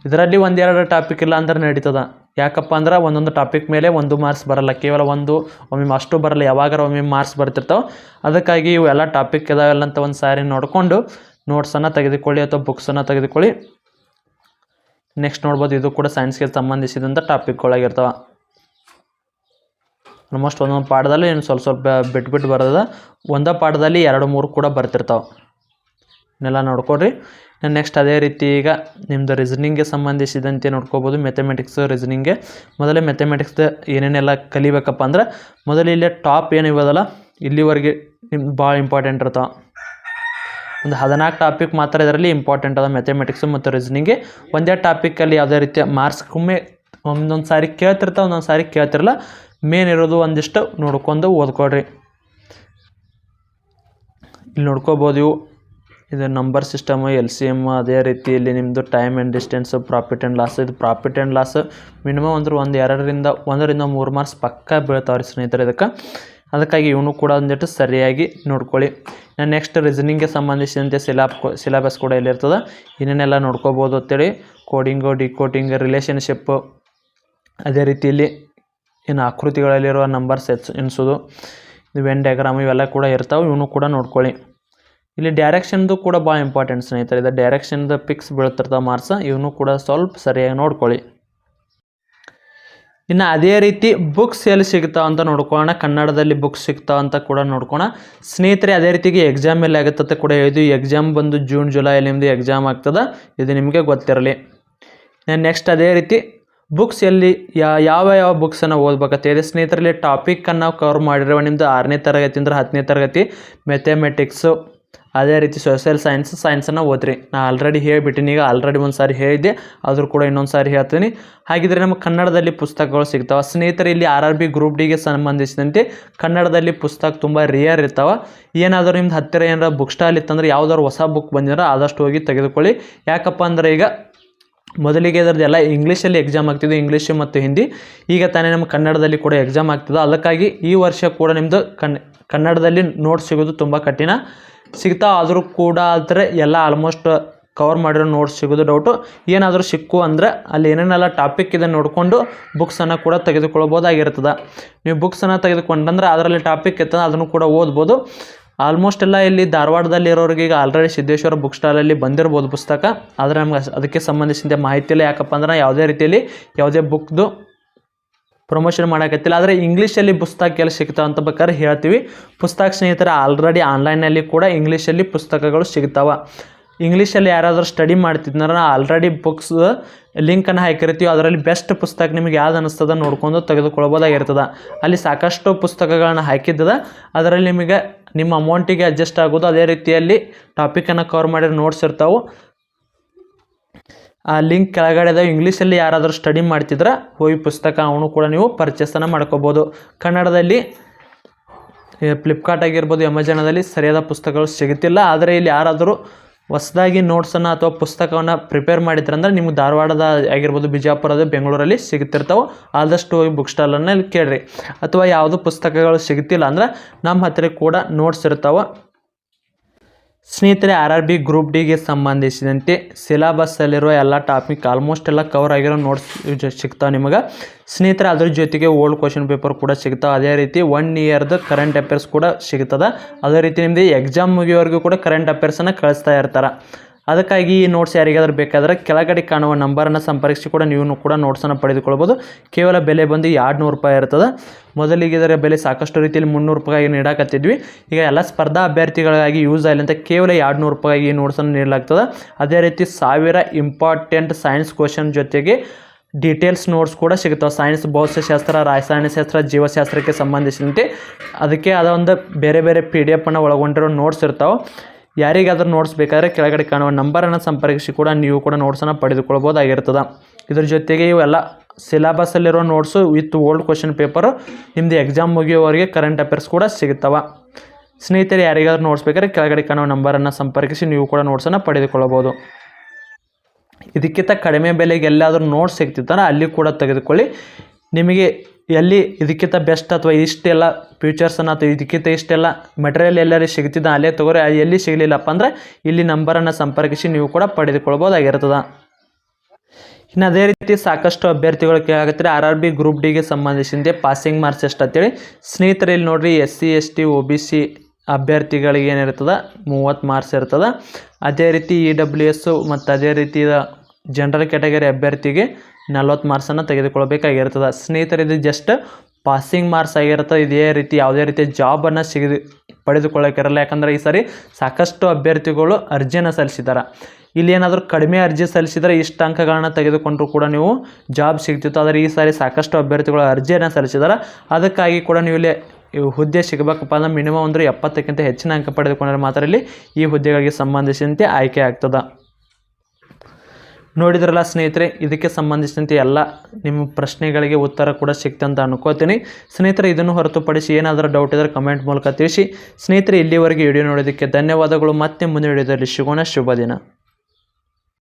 ಇದರಲ್ಲಿ ಒಂದೆರಡು ಟಾಪಿಕ್ ಇಲ್ಲ ಅಂದ್ರೆ ನಡೀತದ. ಯಾಕಪ್ಪ ಅಂದ್ರೆ ಒಂದೊಂದು ಟಾಪಿಕ್ ಮೇಲೆ ಒಂದು ಮಾರ್ಕ್ಸ್ ಬರಲ್ಲ. ಕೇವಲ ಒಂದು, ಒಮ್ಮೆ ಅಷ್ಟು ಬರಲ್ಲ. ಯಾವಾಗಾರ ಒಮ್ಮೆ ಮಾರ್ಕ್ಸ್ ಬರ್ತಿರ್ತಾವೆ. ಅದಕ್ಕಾಗಿ ಇವೆಲ್ಲ ಟಾಪಿಕ್ ಇದಾವೆಲ್ಲ ಅಂತ ಒಂದು ಸಾರಿ ನೋಡಿಕೊಂಡು ನೋಟ್ಸನ್ನು ತೆಗೆದುಕೊಳ್ಳಿ ಅಥವಾ ಬುಕ್ಸನ್ನು ತೆಗೆದುಕೊಳ್ಳಿ. ನೆಕ್ಸ್ಟ್ ನೋಡ್ಬೋದು, ಇದು ಕೂಡ ಸೈನ್ಸ್ಗೆ ಸಂಬಂಧಿಸಿದಂಥ ಟಾಪಿಕ್ಗಳಾಗಿರ್ತವೆ ಆಲ್ಮೋಸ್ಟ್ ಒಂದೊಂದು ಪಾಠದಲ್ಲಿ ಏನು ಸ್ವಲ್ಪ ಸ್ವಲ್ಪ ಬಿಟ್ಟು ಬಿಟ್ಟು ಬರೋದ ಒಂದೇ ಪಾಠದಲ್ಲಿ ಎರಡು ಮೂರು ಕೂಡ ಬರ್ತಿರ್ತಾವೆ. ಇನ್ನೆಲ್ಲ ನೋಡ್ಕೊಡ್ರಿ ನೆಕ್ಸ್ಟ್ ಅದೇ ರೀತಿ ಈಗ ನಿಮ್ಮದು ರೀಸನಿಂಗ್ಗೆ ಸಂಬಂಧಿಸಿದಂತೆ ನೋಡ್ಕೋಬೋದು ಮೆಥಮೆಟಿಕ್ಸ್ ರೀಸನಿಂಗ್ಗೆ ಮೊದಲೇ ಮೆಥಮೆಟಿಕ್ಸ್ ಏನೇನೆಲ್ಲ ಕಲಿಬೇಕಪ್ಪ ಅಂದ್ರೆ ಮೊದಲು ಇಲ್ಲೇ ಟಾಪ್ ಏನು ಇರೋದಲ್ಲ ಇಲ್ಲಿವರೆಗೆ ನಿಮ್ಗೆ ಭಾಳ ಇಂಪಾರ್ಟೆಂಟ್ ಇರ್ತಾವೆ. ಒಂದು ಹದಿನಾಲ್ಕು ಟಾಪಿಕ್ ಮಾತ್ರ ಇದರಲ್ಲಿ ಇಂಪಾರ್ಟೆಂಟ್ ಅದ ಮ್ಯಾಥಮೆಟಿಕ್ಸ್ ಮತ್ತು ರೀಸನಿಂಗ್ ಒಂದೇ ಟಾಪಿಕಲ್ಲಿ ಯಾವುದೇ ರೀತಿಯ ಮಾರ್ಕ್ಸ್ ಒಮ್ಮೆ ಒಂದೊಂದು ಸಾರಿ ಕೇಳ್ತಿರ್ತಾವೆ, ಒಂದೊಂದು ಸಾರಿ ಕೇಳ್ತಿರಲ್ಲ. ಮೇನ್ ಇರೋದು ಒಂದಿಷ್ಟು ನೋಡ್ಕೊಂಡು ಓದ್ಕೊಳ್ರಿ. ಇಲ್ಲಿ ನೋಡ್ಕೋಬೋದು ಇವು. ಇದು number system L C M ಅದೇ ರೀತಿ ಇಲ್ಲಿ ನಿಮ್ಮದು time and distance profit and loss ಇದು ಪ್ರಾಫಿಟ್ ಆ್ಯಂಡ್ ಲಾಸ್ ಮಿನಿಮಮ್ ಅಂದ್ರೆ ಒಂದು ಎರಡರಿಂದ, ಒಂದರಿಂದ ಮೂರು ಮಾರ್ಕ್ಸ್ ಪಕ್ಕ ಬೀಳ್ತಾವ್ರಿ ಸ್ನೇಹಿತರೆ ಇದಕ್ಕೆ. ಅದಕ್ಕಾಗಿ ಇವನು ಕೂಡ ಒಂದಿಟ್ಟು ಸರಿಯಾಗಿ ನೋಡ್ಕೊಳ್ಳಿ. ನೆಕ್ಸ್ಟ್ ರೀಸನಿಂಗ್ಗೆ ಸಂಬಂಧಿಸಿದಂತೆ ಸಿಲಾಬ್ ಸಿಲಬಸ್ ಕೂಡ ಇಲ್ಲಿರ್ತದೆ ಏನೇನೆಲ್ಲ ನೋಡ್ಕೋಬೋದು ಅಂತೇಳಿ ಕೋಡಿಂಗು ಡಿಕೋಡಿಂಗ್ ರಿಲೇಷನ್ಶಿಪ್ಪು ಅದೇ ರೀತಿಯಲ್ಲಿ ಇನ್ನು ಆಕೃತಿಗಳಲ್ಲಿರುವ ನಂಬರ್ಸ್ ಎಚ್ ಇದು ವೆನ್ ಡಯಾಗ್ರಾಮ್ ಇವೆಲ್ಲ ಕೂಡ ಇರ್ತಾವೆ, ಇವನು ಕೂಡ ನೋಡ್ಕೊಳ್ಳಿ. ಇಲ್ಲಿ ಡೈರೆಕ್ಷನ್ದು ಕೂಡ ಭಾಳ ಇಂಪಾರ್ಟೆಂಟ್ ಸ್ನೇಹಿತರೆ, ಇದು ಡೈರೆಕ್ಷನ್ದು ಪಿಕ್ಸ್ ಬೀಳ್ತಿರ್ತಾವೆ ಮಾರ್ಕ್ಸ್, ಇವನು ಕೂಡ ಸ್ವಲ್ಪ ಸರಿಯಾಗಿ ನೋಡ್ಕೊಳ್ಳಿ. ಇನ್ನು ಅದೇ ರೀತಿ ಬುಕ್ಸ್ ಎಲ್ಲಿ ಸಿಗ್ತಾವ ಅಂತ ನೋಡ್ಕೊಳ್ಳೋಣ. ಕನ್ನಡದಲ್ಲಿ ಬುಕ್ಸ್ ಸಿಗ್ತಾವ ಅಂತ ಕೂಡ ನೋಡ್ಕೋಣ ಸ್ನೇಹಿತರೆ, ಅದೇ ರೀತಿಗೆ ಎಕ್ಸಾಮ್ ಎಲ್ಲಿ ಆಗುತ್ತೆ ಕೂಡ ಇದು ಎಕ್ಸಾಮ್ ಬಂದು ಜೂನ್ ಜುಲೈಯಲ್ಲಿ ನಿಮ್ಮದು ಎಕ್ಸಾಮ್ ಆಗ್ತದೆ. ಇದು ನಿಮಗೆ ಗೊತ್ತಿರಲಿ. ನೆಕ್ಸ್ಟ್ ಅದೇ ರೀತಿ ಬುಕ್ಸ್ ಎಲ್ಲಿ ಯಾವ ಯಾವ ಬುಕ್ಸನ್ನು ಓದ್ಬೇಕಂತ ಇದೆ. ಸ್ನೇಹಿತರಲ್ಲಿ ಟಾಪಿಕನ್ನು ನಾವು ಕವರ್ ಮಾಡಿರುವ ನಿಮ್ಮದು ಆರನೇ ತರಗತಿ ಅಂದ್ರೆ ಹತ್ತನೇ ತರಗತಿ ಮೆಥಮೆಟಿಕ್ಸು ಅದೇ ರೀತಿ ಸೋಷಿಯಲ್ ಸೈನ್ಸ್ ಸೈನ್ಸನ್ನು ಓದ್ರಿ. ನಾ ಆಲ್ರೆಡಿ ಹೇಳಿಬಿಟ್ಟಿನಿ, ಈಗ ಆಲ್ರೆಡಿ ಒಂದು ಸಾರಿ ಹೇಳಿದ್ದೆ, ಆದರೂ ಕೂಡ ಇನ್ನೊಂದು ಸಾರಿ ಹೇಳ್ತೀನಿ. ಹಾಗಿದ್ರೆ ನಮ್ಮ ಕನ್ನಡದಲ್ಲಿ ಪುಸ್ತಕಗಳು ಸಿಗ್ತಾವೆ. ಸ್ನೇಹಿತರೆ, ಇಲ್ಲಿ ಆರ್ ಆರ್ ಬಿ ಗ್ರೂಪ್ ಡಿಗೆ ಸಂಬಂಧಿಸಿದಂತೆ ಕನ್ನಡದಲ್ಲಿ ಪುಸ್ತಕ ತುಂಬ ರಿಯರ್ ಇರ್ತಾವೆ. ಏನಾದರೂ ನಿಮ್ದು ಹತ್ತಿರ ಏನಾರ ಬುಕ್ ಸ್ಟಾಲ್ ಇತ್ತಂದ್ರೆ ಯಾವ್ದಾದ್ರು ಹೊಸ ಬುಕ್ ಬಂದಿರೋ ಆದಷ್ಟು ಹೋಗಿ ತೆಗೆದುಕೊಳ್ಳಿ. ಯಾಕಪ್ಪ ಅಂದ್ರೆ ಈಗ ಮೊದಲಿಗೆ ಇದರದ್ದೆಲ್ಲ ಇಂಗ್ಲೀಷಲ್ಲಿ ಎಕ್ಸಾಮ್ ಆಗ್ತಿದೆ ಇಂಗ್ಲೀಷು ಮತ್ತು ಹಿಂದಿ ಈಗ ತಾನೇ ನಮ್ಮ ಕನ್ನಡದಲ್ಲಿ ಕೂಡ ಎಕ್ಸಾಮ್ ಆಗ್ತದೆ. ಅದಕ್ಕಾಗಿ ಈ ವರ್ಷ ಕೂಡ ನಿಮ್ಮದು ಕನ್, ಕನ್ನಡದಲ್ಲಿ ನೋಟ್ಸ್ ಸಿಗೋದು ತುಂಬ ಕಠಿಣ. ಸಿಗ್ತಾ ಆದರೂ ಕೂಡ ಆದರೆ ಎಲ್ಲ ಆಲ್ಮೋಸ್ಟ್ ಕವರ್ ಮಾಡಿರೋ ನೋಟ್ಸ್ ಸಿಗೋದು ಡೌಟು ಏನಾದರೂ ಸಿಕ್ಕು ಅಂದರೆ ಅಲ್ಲಿ ಏನೇನೆಲ್ಲ ಟಾಪಿಕ್ ಇದೆ ನೋಡಿಕೊಂಡು ಬುಕ್ಸನ್ನು ಕೂಡ ತೆಗೆದುಕೊಳ್ಬೋದಾಗಿರ್ತದೆ. ನೀವು ಬುಕ್ಸನ್ನು ತೆಗೆದುಕೊಂಡಂದ್ರೆ ಅದರಲ್ಲಿ ಟಾಪಿಕ್ ಇರ್ತದೆ, ಅದನ್ನು ಕೂಡ ಓದ್ಬೋದು. ಆಲ್ಮೋಸ್ಟ್ ಎಲ್ಲ ಇಲ್ಲಿ ಧಾರವಾಡದಲ್ಲಿ ಇರೋರಿಗೆ ಈಗ ಆಲ್ರೆಡಿ ಸಿದ್ದೇಶ್ವರ ಬುಕ್ ಸ್ಟಾಲಲ್ಲಿ ಬಂದಿರ್ಬೋದು ಪುಸ್ತಕ. ಆದರೆ ನಮ್ಗೆ ಅದಕ್ಕೆ ಸಂಬಂಧಿಸಿದ ಮಾಹಿತಿಯಲ್ಲಿ ಯಾಕಪ್ಪ ಅಂದ್ರೆ ಯಾವುದೇ ರೀತಿಯಲ್ಲಿ ಯಾವುದೇ ಬುಕ್ದು ಪ್ರಮೋಷನ್ ಮಾಡೋಕತ್ತಿಲ್ಲ. ಆದರೆ ಇಂಗ್ಲೀಷಲ್ಲಿ ಪುಸ್ತಕ ಎಲ್ಲಿ ಸಿಗ್ತಾವೆ ಅಂತ ಬೇಕಾದ್ರೆ ಹೇಳ್ತೀವಿ. ಪುಸ್ತಕ ಸ್ನೇಹಿತರ ಆಲ್ರೆಡಿ ಆನ್ಲೈನಲ್ಲಿ ಕೂಡ ಇಂಗ್ಲೀಷಲ್ಲಿ ಪುಸ್ತಕಗಳು ಸಿಗ್ತಾವೆ. ಇಂಗ್ಲೀಷಲ್ಲಿ ಯಾರಾದರೂ ಸ್ಟಡಿ ಮಾಡ್ತಿದ್ನಾರ ಆಲ್ರೆಡಿ ಬುಕ್ಸ್ ಲಿಂಕನ್ನು ಹಾಕಿರ್ತೀವಿ. ಅದರಲ್ಲಿ ಬೆಸ್ಟ್ ಪುಸ್ತಕ ನಿಮಗೆ ಯಾವ್ದು ಅನ್ನಿಸ್ತದ ನೋಡ್ಕೊಂಡು ತೆಗೆದುಕೊಳ್ಬೋದಾಗಿರ್ತದೆ ಅಲ್ಲಿ ಸಾಕಷ್ಟು ಪುಸ್ತಕಗಳನ್ನು ಹಾಕಿದ್ದದ. ಅದರಲ್ಲಿ ನಿಮಗೆ ನಿಮ್ಮ ಅಮೌಂಟಿಗೆ ಅಡ್ಜಸ್ಟ್ ಆಗೋದು. ಅದೇ ರೀತಿಯಲ್ಲಿ ಟಾಪಿಕನ್ನು ಕವರ್ ಮಾಡಿರೋ ನೋಟ್ಸ್ ಇರ್ತಾವೆ. ಆ ಲಿಂಕ್ ಕೆಳಗಡೆ ಇದಾವೆ ಇಂಗ್ಲೀಷಲ್ಲಿ ಯಾರಾದರೂ ಸ್ಟಡಿ ಮಾಡ್ತಿದ್ರೆ ಹೋಗಿ ಪುಸ್ತಕ ಅವನು ಕೂಡ ನೀವು ಪರ್ಚೇಸನ್ನು ಮಾಡ್ಕೋಬೋದು. ಕನ್ನಡದಲ್ಲಿ ಫ್ಲಿಪ್ಕಾರ್ಟ್ ಆಗಿರ್ಬೋದು ಅಮೆಜಾನದಲ್ಲಿ ಸರಿಯಾದ ಪುಸ್ತಕಗಳು ಸಿಗುತ್ತಿಲ್ಲ. ಆದರೆ ಇಲ್ಲಿ ಯಾರಾದರೂ ಹೊಸದಾಗಿ ನೋಟ್ಸನ್ನು ಅಥವಾ ಪುಸ್ತಕವನ್ನು ಪ್ರಿಪೇರ್ ಮಾಡಿದ್ರಂದ್ರೆ ನಿಮ್ಗೆ ಧಾರವಾಡದ ಆಗಿರ್ಬೋದು ಬಿಜಾಪುರದ ಬೆಂಗಳೂರಲ್ಲಿ ಸಿಗುತ್ತಿರ್ತಾವೆ. ಆದಷ್ಟು ಹೋಗಿ ಬುಕ್ ಸ್ಟಾಲನ್ನು ಇಲ್ಲಿ ಕೇಳಿರಿ. ಅಥವಾ ಯಾವುದು ಪುಸ್ತಕಗಳು ಸಿಗುತ್ತಿಲ್ಲ ಅಂದ್ರೆ ನಮ್ಮ ಹತ್ತಿರ ಕೂಡ ನೋಟ್ಸ್ ಇರ್ತಾವೆ. ಸ್ನೇಹಿತರೆ ಆರ್ ಆರ್ ಬಿ ಗ್ರೂಪ್ ಡಿಗೆ ಸಂಬಂಧಿಸಿದಂತೆ ಸಿಲೆಬಸ್ಸಲ್ಲಿರುವ ಎಲ್ಲ ಟಾಪಿಕ್ ಆಲ್ಮೋಸ್ಟ್ ಎಲ್ಲ ಕವರ್ ಆಗಿರೋ ನೋಟ್ಸ್ ಸಿಗ್ತಾವೆ ನಿಮಗೆ. ಸ್ನೇಹಿತರೆ, ಅದ್ರ ಜೊತೆಗೆ ಓಲ್ಡ್ ಕ್ವಶನ್ ಪೇಪರ್ ಕೂಡ ಸಿಗ್ತಾವೆ. ಅದೇ ರೀತಿ ಒನ್ ಇಯರ್ದು ಕರೆಂಟ್ ಅಫೇರ್ಸ್ ಕೂಡ ಸಿಗ್ತದೆ. ಅದೇ ರೀತಿ ನಿಮ್ಮದು ಎಕ್ಸಾಮ್ ಮುಗಿಯೋವರೆಗೂ ಕೂಡ ಕರೆಂಟ್ ಅಫೇರ್ಸನ್ನು ಕಳಿಸ್ತಾ ಇರ್ತಾರೆ. ಅದಕ್ಕಾಗಿ ಈ ನೋಟ್ಸ್ ಯಾರಿಗಾದರೂ ಬೇಕಾದರೆ ಕೆಳಗಡೆ ಕಾಣುವ ನಂಬರನ್ನು ಸಂಪರ್ಕಿಸಿ ಕೂಡ ನೀವು ಕೂಡ ನೋಟ್ಸನ್ನು ಪಡೆದುಕೊಳ್ಬೋದು. ಕೇವಲ ಬೆಲೆ ಬಂದು ಎರಡು ರೂಪಾಯಿ ಇರ್ತದೆ ಮೊದಲಿಗೆ ಇದರ ಬೆಲೆ ಸಾಕಷ್ಟು ರೀತಿಯಲ್ಲಿ ಮುನ್ನೂರು ರೂಪಾಯಿ ನೀಡಾಕತ್ತಿದ್ವಿ. ಈಗ ಎಲ್ಲ ಸ್ಪರ್ಧಾ ಅಭ್ಯರ್ಥಿಗಳಿಗಾಗಿ ಯೂಸ್ ಆಗಲಿ ಅಂತ ಕೇವಲ ಎರಡು ನೂರು ರೂಪಾಯಿಗೆ ಈ ನೋಟ್ಸನ್ನು ನೀಡಲಾಗ್ತದೆ. ಅದೇ ರೀತಿ ಸಾವಿರ ಇಂಪಾರ್ಟೆಂಟ್ ಸೈನ್ಸ್ ಕ್ವಶನ್ ಜೊತೆಗೆ ಡೀಟೇಲ್ಸ್ ನೋಟ್ಸ್ ಕೂಡ ಸಿಗ್ತಾವೆ ಸೈನ್ಸ್ ಭೌತಶಾಸ್ತ್ರ ರಾಸಾಯನಶಾಸ್ತ್ರ ಜೀವಶಾಸ್ತ್ರಕ್ಕೆ ಸಂಬಂಧಿಸಿದಂತೆ. ಅದಕ್ಕೆ ಅದೊಂದು ಬೇರೆ ಬೇರೆ ಪಿ ಡಿ ಎಫನ್ನು ಒಳಗೊಂಡಿರೋ ನೋಟ್ಸ್ ಇರ್ತಾವೆ. ಯಾರಿಗಾದ್ರೂ ನೋಟ್ಸ್ ಬೇಕಾದರೆ ಕೆಳಗಡೆ ಕಾಣುವ ನಂಬರನ್ನು ಸಂಪರ್ಕಿಸಿ ಕೂಡ ನೀವು ಕೂಡ ನೋಟ್ಸನ್ನು ಪಡೆದುಕೊಳ್ಬೋದಾಗಿರ್ತದೆ ಇದ್ರ ಜೊತೆಗೆ ಇವೆಲ್ಲ ಸಿಲೆಬಸ್ಸಲ್ಲಿರೋ notes with old question paper ನಿಮ್ಮದು ಎಕ್ಸಾಮ್ ಮುಗಿಯೋವರೆಗೆ ಕರೆಂಟ್ ಅಫೇರ್ಸ್ ಕೂಡ ಸಿಗ್ತವೆ ಸ್ನೇಹಿತರೆ, ಯಾರಿಗಾದ್ರೂ ನೋಟ್ಸ್ ಬೇಕಾದ್ರೆ ಕೆಳಗಡೆ ಕಾಣುವ ನಂಬರನ್ನು ಸಂಪರ್ಕಿಸಿ ನೀವು ಕೂಡ ನೋಟ್ಸನ್ನು ಪಡೆದುಕೊಳ್ಳಬಹುದು. ಇದಕ್ಕಿಂತ ಕಡಿಮೆ ಬೆಲೆಗೆ ಎಲ್ಲಾದರೂ ನೋಟ್ಸ್ ಸಿಗ್ತಿತ್ತಂದ್ರೆ ಅಲ್ಲಿ ಕೂಡ ತೆಗೆದುಕೊಳ್ಳಿ. ನಿಮಗೆ ಎಲ್ಲಿ ಇದಕ್ಕಿಂತ ಬೆಸ್ಟ್ ಅಥವಾ ಇಷ್ಟೆಲ್ಲ ಫ್ಯೂಚರ್ಸನ್ನು ಅಥವಾ ಇದಕ್ಕಿಂತ ಇಷ್ಟೆಲ್ಲ ಮೆಟೀರಿಯಲ್ ಎಲ್ಲರೂ ಸಿಗ್ತಿದ್ದ ಅಲ್ಲೇ ತಗೋರಿ ಎಲ್ಲಿ ಸಿಗಲಿಲ್ಲಪ್ಪ ಅಂದರೆ ಇಲ್ಲಿ ನಂಬರನ್ನು ಸಂಪರ್ಕಿಸಿ ನೀವು ಕೂಡ ಪಡೆದುಕೊಳ್ಬೋದಾಗಿರ್ತದೆ. ಇನ್ನು ಅದೇ ರೀತಿ ಸಾಕಷ್ಟು ಅಭ್ಯರ್ಥಿಗಳು ಕೇಳಾಕತ್ತಾರೆ ಆರ್ ಆರ್ ಬಿ ಗ್ರೂಪ್ ಡಿಗೆ ಸಂಬಂಧಿಸಿದಂತೆ ಪಾಸಿಂಗ್ ಮಾರ್ಕ್ಸ್ ಎಷ್ಟು ಅಂತೇಳಿ. ಸ್ನೇಹಿತರೆ, ಇಲ್ಲಿ ನೋಡ್ರಿ S C S T O B C ಅಭ್ಯರ್ಥಿಗಳಿಗೆ ಏನಿರ್ತದೆ? ಮೂವತ್ತು ಮಾರ್ಕ್ಸ್ ಇರ್ತದೆ. ಅದೇ ರೀತಿ ಇ ಡಬ್ಲ್ಯೂ ಎಸ್ಸು ಮತ್ತು ಅದೇ ರೀತಿ ಜನರಲ್ ಕ್ಯಾಟಗರಿ ಅಭ್ಯರ್ಥಿಗೆ ನಲ್ವತ್ತು ಮಾರ್ಕ್ಸನ್ನು ತೆಗೆದುಕೊಳ್ಬೇಕಾಗಿರ್ತದೆ. ಸ್ನೇಹಿತರೆ ಇದು ಜಸ್ಟ್ ಪಾಸಿಂಗ್ ಮಾರ್ಕ್ಸ್ ಆಗಿರುತ್ತೆ ಇದೇ ರೀತಿ ಯಾವುದೇ ರೀತಿ ಜಾಬನ್ನು ಸಿಗದು ಪಡೆದುಕೊಳ್ಳೋಕ್ಕಿರಲ್ಲ ಯಾಕಂದರೆ ಈ ಸಾರಿ ಸಾಕಷ್ಟು ಅಭ್ಯರ್ಥಿಗಳು ಅರ್ಜಿಯನ್ನು ಸಲ್ಲಿಸಿದ್ದಾರೆ ಇಲ್ಲಿ ಏನಾದರೂ ಕಡಿಮೆ ಅರ್ಜಿ ಸಲ್ಲಿಸಿದರೆ ಇಷ್ಟು ಅಂಕಗಳನ್ನ ತೆಗೆದುಕೊಂಡರೂ ಕೂಡ ನೀವು ಜಾಬ್ ಸಿಗ್ತಿತ್ತು. ಆದರೆ ಈ ಸಾರಿ ಸಾಕಷ್ಟು ಅಭ್ಯರ್ಥಿಗಳು ಅರ್ಜಿಯನ್ನು ಸಲ್ಲಿಸಿದ್ದಾರೆ ಅದಕ್ಕಾಗಿ ಕೂಡ ನೀವು ಇಲ್ಲಿ ಹುದ್ದೆ ಸಿಗಬೇಕಪ್ಪ ಅಂದ್ರೆ ಮಿನಿಮಮ್ ಅಂದರೆ ಎಪ್ಪತ್ತಕ್ಕಿಂತ ಹೆಚ್ಚಿನ ಅಂಕ ಪಡೆದುಕೊಂಡರೆ ಮಾತ್ರ ಇಲ್ಲಿ ಈ ಹುದ್ದೆಗಳಿಗೆ ಸಂಬಂಧಿಸಿದಂತೆ ಆಯ್ಕೆ ಆಗ್ತದೆ. ನೋಡಿದ್ರಲ್ಲ ಸ್ನೇಹಿತರೆ, ಇದಕ್ಕೆ ಸಂಬಂಧಿಸಿದಂತೆ ಎಲ್ಲ ನಿಮ್ಮ ಪ್ರಶ್ನೆಗಳಿಗೆ ಉತ್ತರ ಕೂಡ ಸಿಕ್ತಂತ ಅನ್ಕೋತೀನಿ. ಸ್ನೇಹಿತರೆ, ಇದನ್ನು ಹೊರತುಪಡಿಸಿ ಏನಾದರೂ ಡೌಟ್ ಇದ್ದರೆ ಕಮೆಂಟ್ ಮೂಲಕ ತಿಳಿಸಿ. ಸ್ನೇಹಿತರೆ, ಇಲ್ಲಿವರೆಗೆ ವಿಡಿಯೋ ನೋಡೋದಕ್ಕೆ ಧನ್ಯವಾದಗಳು. ಮತ್ತೆ ಮುಂದಿನ ವಿಡಿಯೋದಲ್ಲಿ ಸಿಗೋಣ. ಶುಭ ದಿನ.